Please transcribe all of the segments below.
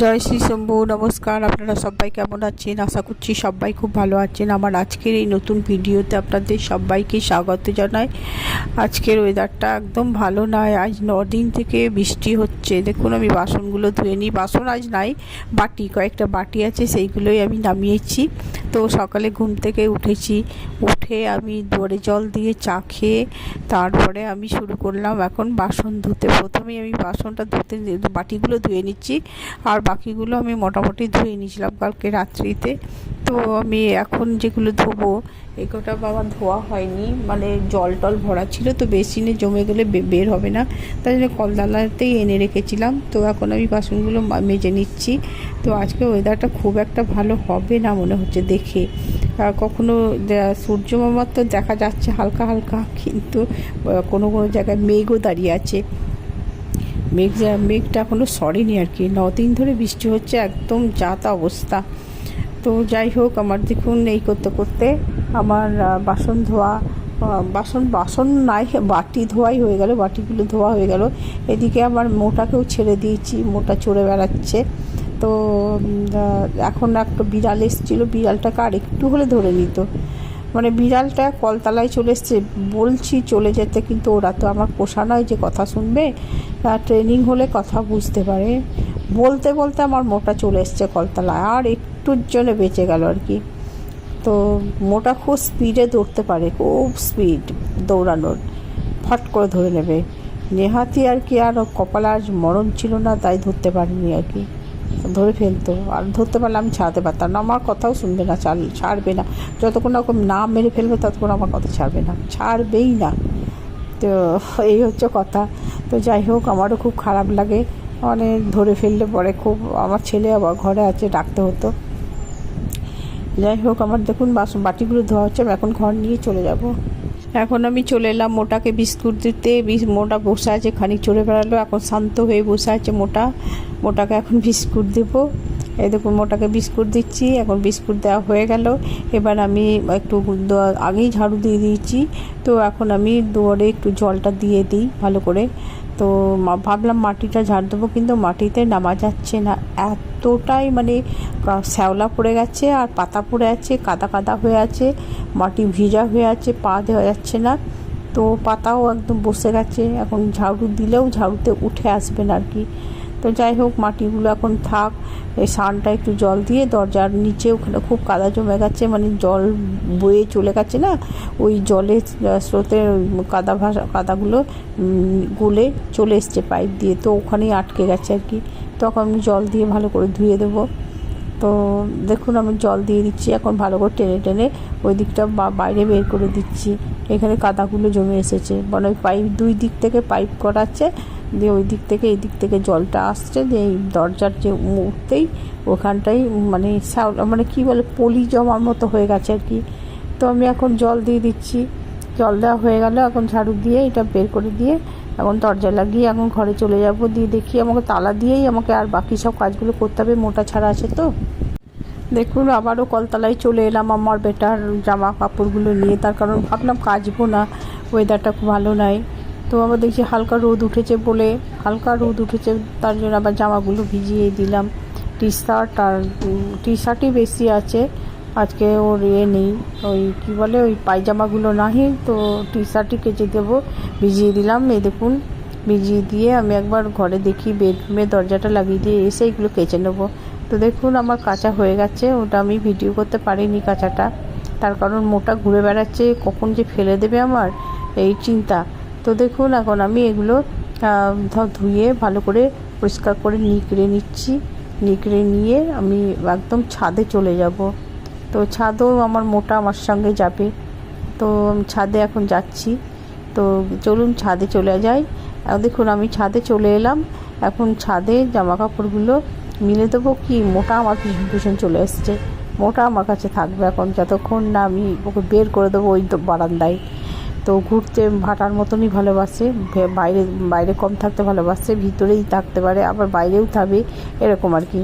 জয় শ্রী শম্ভু, নমস্কার। আপনারা সবাই কেমন আছেন? আশা করছি সবাই খুব ভালো আছেন। আমার আজকের এই নতুন ভিডিওতে আপনাদের সবাইকে স্বাগত জানাই। আজকের ওয়েদারটা একদম ভালো নয় আজ দিন থেকে বৃষ্টি হচ্ছে। দেখুন, আমি বাসনগুলো ধুয়ে নিই। বাসন আজ নাই, বাটি, কয়েকটা বাটি আছে, সেইগুলোই আমি নামিয়েছি। তো সকালে ঘুম থেকে উঠেছি। উঠে আমি দোয়ারে জল দিয়ে চা খেয়ে তারপরে আমি শুরু করলাম। এখন বাসন ধুতে। প্রথমেই আমি বাসনটা ধুতে বাটিগুলো ধুয়ে নিচ্ছি। আর বাকিগুলো আমি মোটামুটি ধুয়ে নিয়েছিলাম কালকে রাত্রিতে। তো আমি এখন যেগুলো ধোবো এগুলোটা বাবা ধোয়া হয়নি। মানে জল টল ভরা ছিল, তো বেসিনে জমে গেলে বের হবে না। তাই জন্য কলদালাতেই এনে রেখেছিলাম। তো এখন আমি বাসনগুলো মেজে নিচ্ছি। তো আজকে ওয়েদারটা খুব একটা ভালো হবে না মনে হচ্ছে দেখে। কখনো সূর্য মামার তো দেখা যাচ্ছে হালকা হালকা, কিন্তু কোনো কোনো জায়গায় মেঘও দাঁড়িয়ে আছে। মেঘ যা- মেঘটা এখনও সরেনি আর কি। দিন ধরে বৃষ্টি হচ্ছে, একদম যাতা অবস্থা। তো যাই হোক, আমার দেখুন এই করতে করতে আমার বাসন ধোয়া বাসন বাসন নাই, বাটি ধোয়াই হয়ে গেল, বাটিগুলো ধোয়া হয়ে গেল। এদিকে আমার মোটাকেও ছেড়ে দিয়েছি, মোটা চড়ে বেড়াচ্ছে। তো এখন একটা বিড়াল এসেছিল, বিড়ালটাকে আর একটু হলে ধরে নিত। মানে বিড়ালটা কলতলায় চলে এসছে। বলছি চলে যেতে, কিন্তু ওরা তো আমার পোষা নয় যে কথা শুনবে। ট্রেনিং হলে কথা বুঝতে পারে। বলতে বলতে আমার মোটা চলে এসছে কলতলায়, আর একটুর জন্য বেঁচে গেল আর কি। তো মোটা খুব স্পিডে দৌড়তে পারে, খুব স্পিড দৌড়ানোর। ফট করে ধরে নেবে। নেহাতি আর কি, আর কপালে আর মরণ ছিল না, তাই ধরতে পারিনি আর কি। ধরে ফেলতো। আর ধরতে পারলে আমি ছাড়তে পারতাম না। আমার কথাও শুনবে না চাল ছাড়বে না। যতক্ষণ ওকে না মেরে ফেলবে, ততক্ষণ আমার কথা ছাড়বে না। ছাড়বেই না। তো এই হচ্ছে কথা। তো যাই হোক, আমারও খুব খারাপ লাগে। মানে ধরে ফেললে পরে খুব আমার ছেলে আবার ঘরে আছে, ডাকতে হতো। যাই হোক, আমার দেখুন বাসন বাটিগুলো ধোয়া হচ্ছে, আমি এখন ঘর নিয়ে চলে যাব। এখন আমি চলে এলাম মোটাকে বিস্কুট দিতে। মোটা বসে আছে, খানিক চড়ে বেড়ালো, এখন শান্ত হয়ে বসে আছে মোটা। মোটাকে এখন বিস্কুট দেবো। এই দেখুন, মোটাকে বিস্কুট দিচ্ছি, এখন বিস্কুট দেওয়া হয়ে গেল। এবার আমি একটু আগেই ঝাড়ু দিয়ে দিয়েছি। তো এখন আমি দুয়ারে একটু জলটা দিয়ে দিই ভালো করে। তো ভাবলাম মাটিটা ঝাড় দেবো, কিন্তু মাটিতে নামা যাচ্ছে না। এতটাই মানে শ্যাওলা পড়ে গেছে আর পাতা পড়ে আছে, কাদা কাদা হয়ে আছে, মাটি ভিজা হয়ে আছে, পা দেওয়া যাচ্ছে না। তো পাতাও একদম বসে গেছে, এখন ঝাড়ু দিলেও ঝাড়ুতে উঠে আসবে না আর কি। তো যাই হোক, মাটিগুলো এখন থাক। এই সানটা একটু জল দিয়ে দরজার নিচে ওখানে খুব কাদা জমে গেছে মানে জল বয়ে চলে গেছে না? ওই জলের স্রোতে কাদা ভাসা, কাদাগুলো গলে চলে এসছে পাইপ দিয়ে। তো ওখানেই আটকে গেছে আর কি। তখন আমি জল দিয়ে ভালো করে ধুয়ে দেবো। তো দেখুন, আমি জল দিয়ে দিচ্ছি, এখন ভালো করে টেনে টেনে ওই দিকটা বাইরে বের করে দিচ্ছি। এখানে কাদাগুলো জমে এসেছে। মানে ওই পাইপ, দুই দিক থেকে পাইপ করাচ্ছে দিয়ে ওই দিক থেকে, এই দিক থেকে জলটা আসছে, দিয়ে এই দরজার যে মুহূর্তেই ওখানটাই মানে মানে কী বলে, পলি জমার মতো হয়ে গেছে আর কি। তো আমি এখন জল দিয়ে দিচ্ছি। জল দেওয়া হয়ে গেল, এখন ঝাড়ু দিয়ে এটা বের করে দিয়ে এখন দরজা লাগিয়ে এখন ঘরে চলে যাব। দিয়ে দেখি আমাকে তালা দিয়েই আমাকে আর বাকি সব কাজগুলো করতে হবে, মোটা ছাড়া আছে তো। দেখুন, আবারও কলতলায় চলে এলাম আমার বেটার জামা কাপড়গুলো নিয়ে, তার কারণ ভাবলাম কাচবো না ওয়েদারটা খুব ভালো নয় তো আবার দেখছি হালকা রোদ উঠেছে বলে, হালকা রোদ উঠেছে, তার জন্য আবার জামাগুলো ভিজিয়ে দিলাম। টি শার্ট আর টি শার্টই বেশি আছে। আজকে ওর ইয়ে নেই। ওই কী বলে, ওই পায়জামাগুলো নাহি, তো টি শার্টই কেচে দেবো। ভিজিয়ে দিলাম, এই দেখুন। ভিজিয়ে দিয়ে আমি একবার ঘরে দেখি, বেডরুমে দরজাটা লাগিয়ে দিয়ে এসে এগুলো কেচে নেব। তো দেখুন, আমার কাঁচা হয়ে গেছে। ওটা আমি ভিডিও করতে পারিনি কাঁচাটা। তার কারণ মোটা ঘুরে বেড়াচ্ছে, কখন যে ফেলে দেবে আমার, এই চিন্তা। তো দেখুন, এখন আমি এগুলো ধুয়ে ভালো করে পরিষ্কার করে নিকড়ে নিচ্ছি। নিকড়ে নিয়ে আমি একদম ছাদে চলে যাব। তো ছাদও আমার মোটা আমার সঙ্গে যাবে। তো ছাদে এখন যাচ্ছি। তো চলুন ছাদে চলে যাই। দেখুন, আমি ছাদে চলে এলাম। এখন ছাদে জামা কাপড়গুলো মিলে দেবো। কি মোটা আমার পিছন পিছন চলে এসছে। মোটা আমার কাছে থাকবে এখন। যতক্ষণ না আমি ওকে বের করে দেবো ওই বারান্দায়। তো ঘুরতে ভাটার মতনই ভালোবাসে। বাইরে বাইরে কম থাকতে ভালোবাসে, ভিতরেই থাকতে পারে, আবার বাইরেও থাকবে, এরকম আর কি।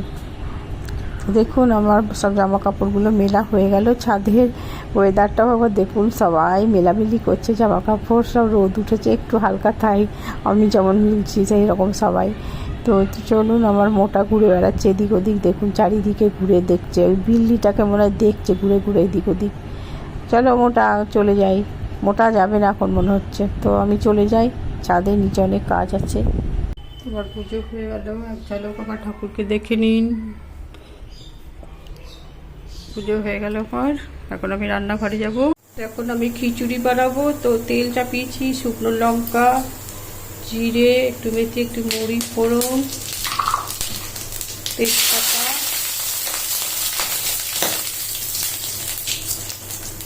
দেখুন, আমার সব জামা কাপড়গুলো মেলা হয়ে গেল। ছাদের ওয়েদারটাও আবার দেখুন, সবাই মেলামেলি করছে জামা কাপড় সব রোদ উঠেছে, একটু হালকা তাই। আমি যেমন মিলছি সেই রকম সবাই। তো চলুন, আমার মোটা ঘুরে বেড়াচ্ছে এদিক ওদিক, দেখুন, চারিদিকে ঘুরে দেখছে। ওই বিল্লিটাকে মনে হয় দেখছে, ঘুরে ঘুরে এদিক ওদিক। চলো, মোটা চলে যাই। মোটা যাবে না এখন মনে হচ্ছে। তো আমি চলে যাই, ছাদের নিচে অনেক কাজ আছে। এবার পুজো হয়ে গেল ঝলক আমার ঠাকুরকে দেখে নিন। পুজো হয়ে গেল আমার। এখন আমি রান্নাঘরে যাব। এখন আমি খিচুড়ি বানাবো। তো তেল চাপিয়েছি, শুকনো লঙ্কা, জিরে, একটু মেথি, একটু মুড়ি, ফোড়ন, তেজপাতা,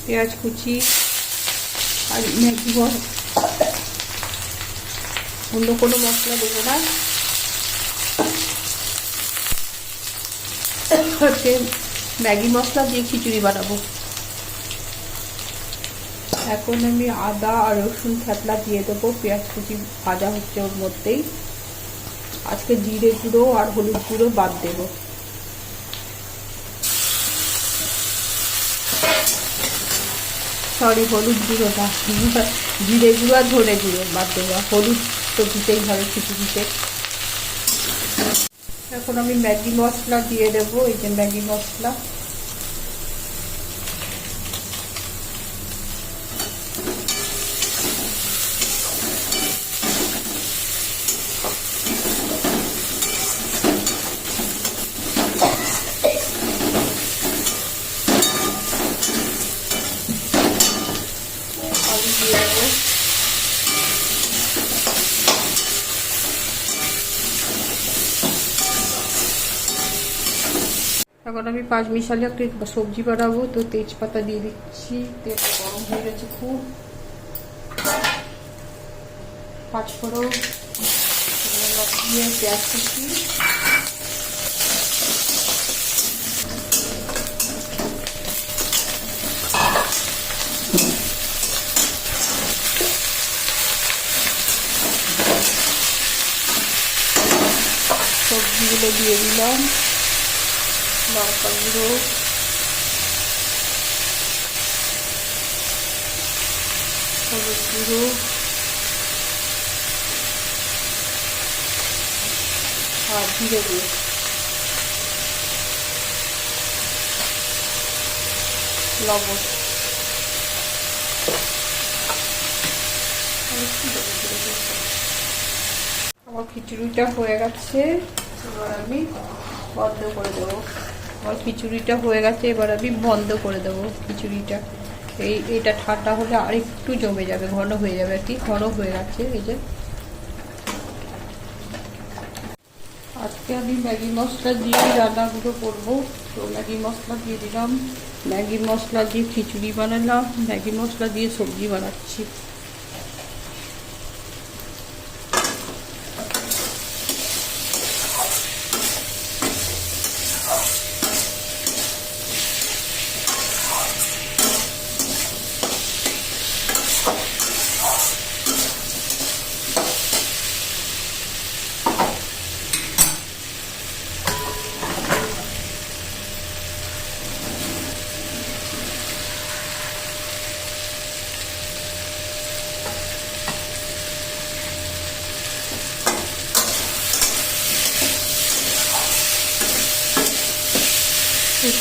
পেঁয়াজ কুচি আর ম্যাগি মশলা অন্য কোনো মশলা দেবো না। ম্যাগি মশলা দিয়ে খিচুড়ি বানাবো। এখন আমি আদা আর রসুন থেতলা দিয়ে দেবো, পেঁয়াজ কুচি ভাজা হচ্ছে ওর মধ্যেই। আজকে জিরে গুঁড়ো আর হলুদ গুঁড়ো বাদ দেব। সরি হলুদ গুঁড়োটা। জিরে গুঁড়ো আর ধরে গুঁড়ো বাদ দেবো। হলুদ তো দিতেই হবে খিচুড়িতে। এখন আমি ম্যাগি মশলা দিয়ে দেবো এই যে ম্যাগি মশলা আলু দিয়ে দেবো এখন আমি পাঁচ মিশালি একটা সবজি বানাবো তো তেজপাতা দিয়ে দিচ্ছি তেল গরম হয়ে গেছে খুব পাঁচ ফোড়ন দিয়ে পেঁয়াজ কুচি সবজিগুলো দিয়ে দিলাম লঙ্কা গুঁড়ো হলুদ গুঁড়ো আর জিরে গুঁড়ো লবণ আমার খিচুড়িটা হয়ে গেছে এবার আমি বন্ধ করে দেবো আমার খিচুড়িটা হয়ে গেছে, এবার আমি বন্ধ করে দেবো খিচুড়িটা। এই, এটা ঠান্ডা হলে আর একটু জমে যাবে, ঘন হয়ে যাবে আর কি, ঘন হয়ে গেছে এই যে। আজকে আমি ম্যাগি মশলা দিয়ে রান্নাগুলো করব। তো ম্যাগি মশলা দিয়ে দিলাম। ম্যাগি মশলা দিয়ে খিচুড়ি বানালাম, ম্যাগি মশলা দিয়ে সবজি বানাচ্ছি।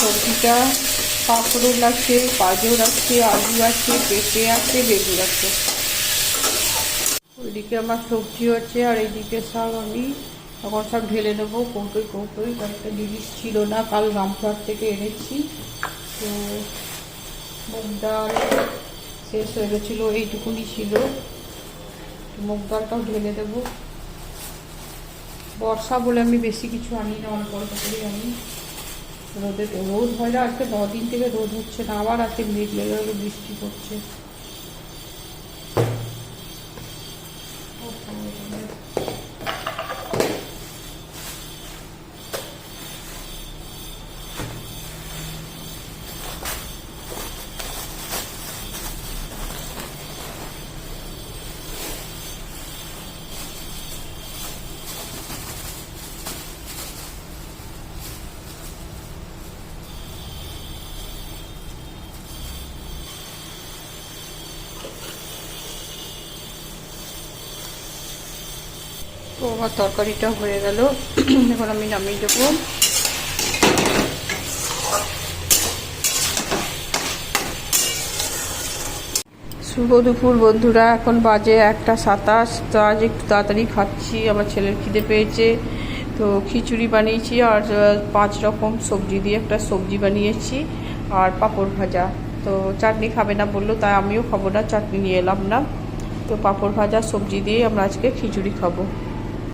সবজিটা পাঁপড়ল আছে গাজর আছে আলু আছে, পেঁপে আছে বেগুন আছে। ওইদিকে আমার সবজি আছে আর এইদিকে সব আমি এখন সব ঢেলে নেব। কৌটোই কৌটোই কয়েকটা জিনিস ছিল না, কাল রামপুরহাট থেকে এনেছি। তো মুগ ডাল শেষ হয়ে গেছিল, এইটুকুনি ছিল। মুগ ডালটাও ঢেলে দেবো বর্ষা বলে আমি বেশি কিছু আনি না, অল্প অল্প করেই আনি। রোদে রোদ হয় না আজকে দিন থেকে রোদ হচ্ছে না, আবার আজকে মেঘ লেগে বৃষ্টি পড়ছে। তো আমার তরকারিটা হয়ে গেল। এখন আমি নামিয়ে দেবো। শুভ দুপুর বন্ধুরা, এখন বাজে একটা সাতাশ। তো আজ একটু তাড়াতাড়ি খাচ্ছি, আমার ছেলের খিদে পেয়েছে। তো খিচুড়ি বানিয়েছি আর পাঁচ রকম সবজি দিয়ে একটা সবজি বানিয়েছি আর পাঁপড় ভাজা। তো চাটনি খাবে না বলল, তাই আমিও খাব না, চাটনি নিয়ে এলাম না। তো পাঁপড় ভাজা, সবজি দিয়ে আমরা আজকে খিচুড়ি খাব।